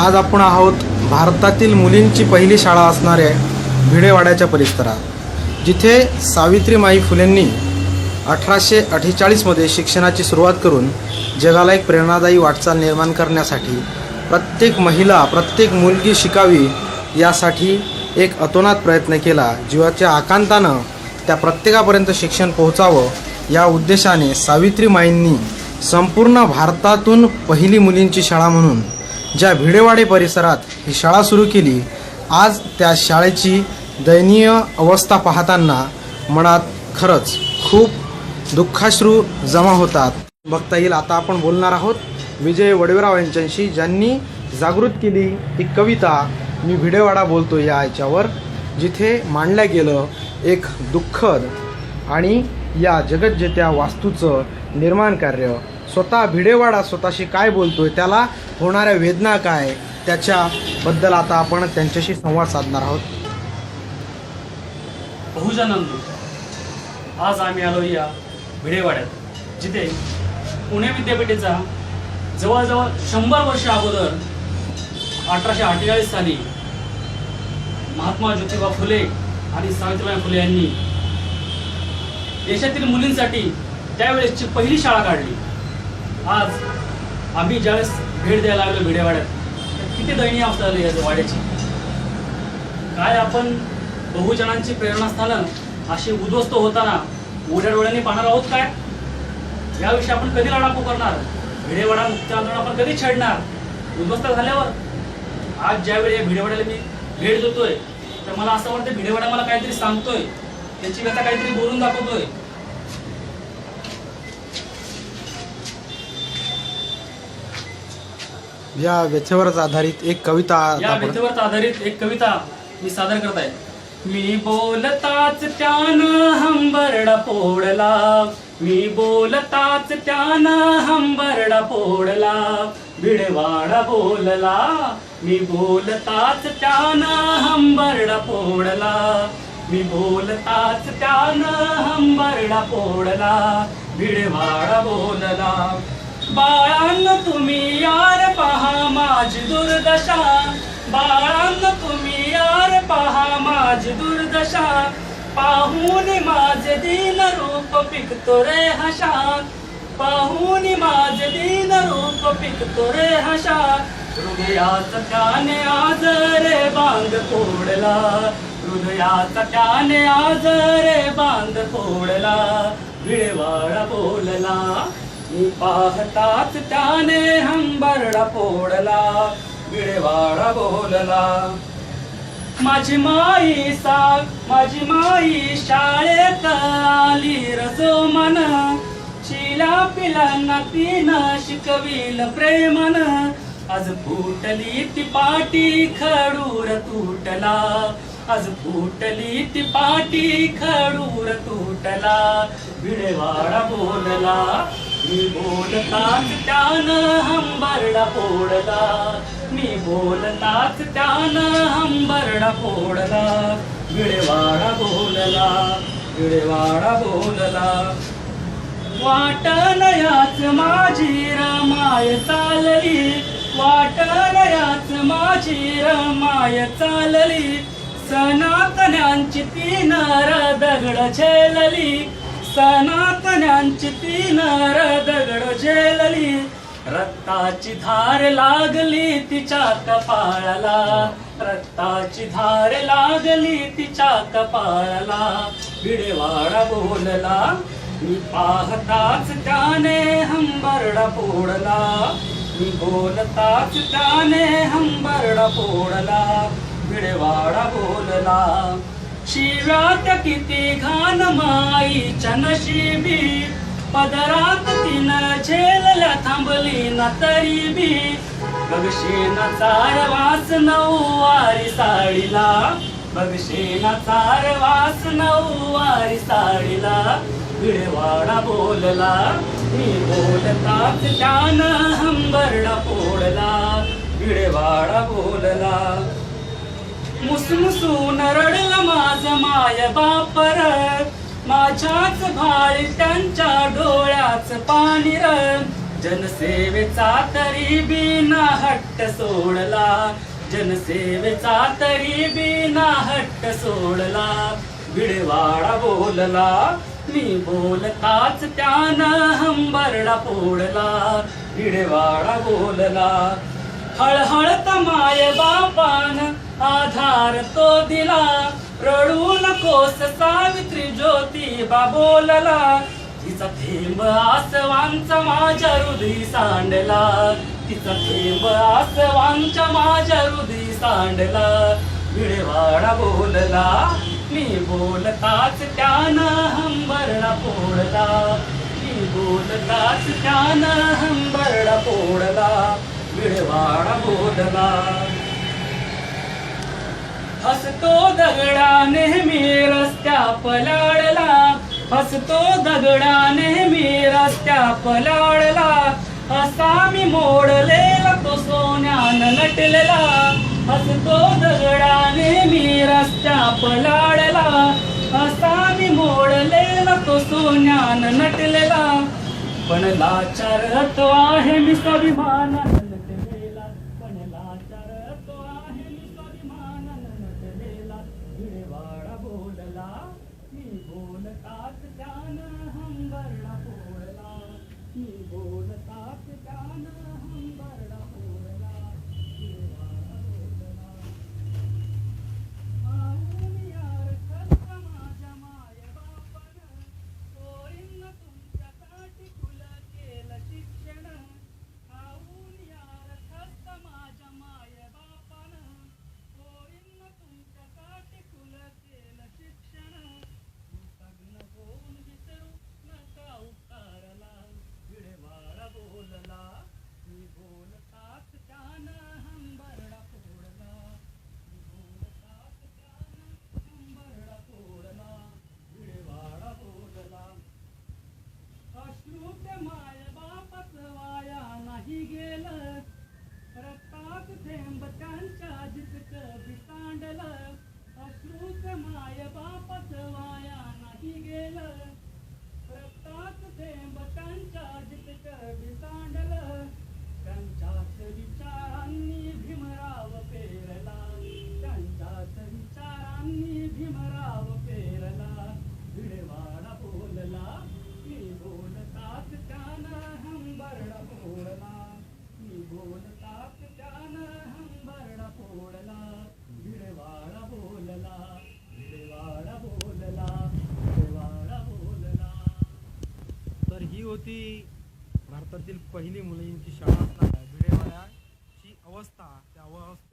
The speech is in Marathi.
आज आपण आहोत भारतातील मुलींची पहिली शाळा असणाऱ्या भिडेवाड्याच्या परिसरात जिथे सावित्रीमाई फुलेंनी अठराशे अठ्ठेचाळीसमध्ये शिक्षणाची सुरुवात करून जगाला एक प्रेरणादायी वाटचाल निर्माण करण्यासाठी प्रत्येक महिला प्रत्येक मुलगी शिकावी यासाठी एक अतोनात प्रयत्न केला जीवाच्या आकांतानं त्या प्रत्येकापर्यंत शिक्षण पोहोचावं या उद्देशाने सावित्रीमाईंनी संपूर्ण भारतातून पहिली मुलींची शाळा म्हणून ज्या भिडेवाडे परिसरात ही शाळा सुरू केली आज त्या शाळेची दयनीय अवस्था पाहताना मनात खरंच खूप दुःखाश्रू जमा होतात. बघता येईल आता आपण बोलणार आहोत विजय वडवेराव यांच्याशी ज्यांनी जागृत केली ही कविता मी भिडेवाडा बोलतो या याच्यावर जिथे मांडलं गेलं एक दुःखद आणि या जगज्जेत्या वास्तूचं निर्माण कार्य. स्वतः भिडेवाडा स्वतःशी काय बोलतोय त्याला होणाऱ्या वेदना काय त्याच्याबद्दल आता आपण त्यांच्याशी संवाद साधणार आहोत. बहुजनांनो आज आम्ही आलो या भिडेवाड्यात जिथे पुणे विद्यापीठेचा जवळजवळ शंभर वर्ष अगोदर अठराशे अठ्ठेचाळीस साली महात्मा ज्योतिबा फुले आणि सावित्रीबाई फुले यांनी देशातील मुलींसाठी त्यावेळेसची पहिली शाळा काढली. आज आम्ही ज्यावेळेस भेट द्यायला लागलो भिडेवाड्यात तर किती दयनीय अवस्था झाली या वाड्याची. काय आपण बहुजनांची प्रेरणास्थानं अशी उद्ध्वस्त होताना उड्या डोळ्यांनी पाहणार आहोत काय? याविषयी आपण कधी लढा पुकारणार भिडेवाडा मुक्त आंदोलन आपण कधी छेडणार? उद्ध्वस्त झाल्यावर आज ज्यावेळी या भिडेवाड्याला मी भेट देतोय तर मला असं वाटतं भिडेवाडा मला काहीतरी सांगतोय. त्याची व्यथा काहीतरी बोलून दाखवतोय. या व्यथेवरच आधारित एक कविता या आपण व्यथेवर आधारित एक कविता मी सादर करत आहे. मी बोलताच त्यानं हंबरडा फोडला. मी बोलताच त्यानं हंबरडा फोडला. भिडवाडा बोलला. मी बोलताच त्यानं हंबरडा फोडला. मी बोलताच त्यानं हंबरडा फोडला भिडवाडा बोलला. बाळांना तुम्ही यार पहा माझी दुर्दशा. बाळांना तुम्ही यार पहा माझी दुर्दशा. पाहून माझे दीन रूप पिकतो रे हशा. पाहून माझे दीन रूप पिकतो रे हशा. हृदयात त्याने आज रे बांग फोडला. हृदयाचा त्याने आज रे बांध फोडला विळवाळा बोलला. मी पाहताच त्याने हंबरडा फोडला विळवाळा बोलला. माझी माई साग माझी माई शाळेत आली रजो मन. शिला पिलांना तिनं शिकविल प्रेमन. आज फुटली ती पाटी खडूर तुटला. आज फुटली ती पाटी खडूर तुटला. विडेवाडा बोलला मी बोलताच त्यानं हंबरडा फोडला. मी बोलताच त्यानं हंबरडा फोडला. विडेवाडा बोलला विडेवाडा बोलला. वाटलयाच माझी रमाय चालली. वाटलयाच माझी रमाय चालली. सनातन्यांची ती र दगड झेलली. सनातन्यांची ती र दगड झेलली. रक्ताची धार लागली तिच्या कपाळाला रक्ताची धार लागली तिच्या कपाळाला भिडेवाडा बोलला मी पाहताच त्याने हंबरडा फोडला. मी बोलताच त्याने हंबरडा फोडला. भिडवाडा बोलला शिव्यात किती घाण माईच्या नशिबी पदरात तिनं झेलल्या थांबली ना तरी बी बघशेना चार वास नऊवारी साडीला बघशेना चार वास नऊवारी साडीला. भिडवाडा बोलला मी बोलताच त्यानं हंबरडा फोडला. भिडवाडा बोलला मुसमुसून रडलं माझ माय बापर. माझ्याच भाळी त्यांच्या डोळ्याच पाणी र. जनसेवेचा तरी बिना हट्ट सोडला. जनसेवेचा तरी बिना हट्ट सोडला. भिडवाडा बोलला मी बोलताच त्यानं हंबरडा फोडला. भिडवाडा बोलला हळहळत माय बापान आधार तो दिला. रडू नकोस सावित्री ज्योतिबा बोलला. तिचा थेंब आसवांचा माझ्या हृदय सांडला. तिचा थेंब आसवांच्या माझ्या हृदय सांडला. विळेवाडा बोलला मी बोलताच त्यानं हंबरडा फोडला. मी बोलताच त्यानं हंबरडा फोडला. विडवाडा बोधला हसतो दगडा नेहमी रस्त्या पलाडला. हसतो दगडा नेहमी रस्त्या पलाडला. असा मी मोडलेला तो सोन्यान नटलेला. हसतो दगडा नेहमी रस्त्या पलाडला. असा मी मोडलेला तो सोन्यान नटलेला. पण लाचार तो आहे मी स्वाभिमान मी बोलताच त्यानं हंबरडा फोडला। मी बोलताच त्यानं हंबरडा फोडला भिडवाडा बोलला आऊन यार खर्च माझ्या माय बापानं पोरींना तुमच्यासाठी खुलं केलं शिक्षण आऊन यार खर्च माझ्या माय बापानं पोरींना तुमच्यासाठी खुलं केलं शिक्षण कृतज्ञ होऊन विसरू नका उपकारला विडवाडा बोलला मी बोलताच त्यानं हंबरडा फोडला मी बोलताच त्यानं हंबरडा फोडला विडवाडा बोलला अश्रुत माय बापच वाया नाही गेलं रक्तात थेंब त्यांच्या जितक बिसांडलं अश्रुत माय बापच वाया नाही गेलं रक्तात थेंब त्यांच्या जितक बिसांडलं त्यांच्याच विचारांनी भीमराव पेरला त्यांच्याच विचारांनी भीमराव पेरला भिडवाडा बोलला मी बोलताच त्यानं हंबरडा फोडला मी बोलताच त्यानं हंबरडा फोडला भिडवाडा बोलला भिडवाडा बोलला भिडवाडा बोलला तर भारतातील पहिली मुलींची शाळा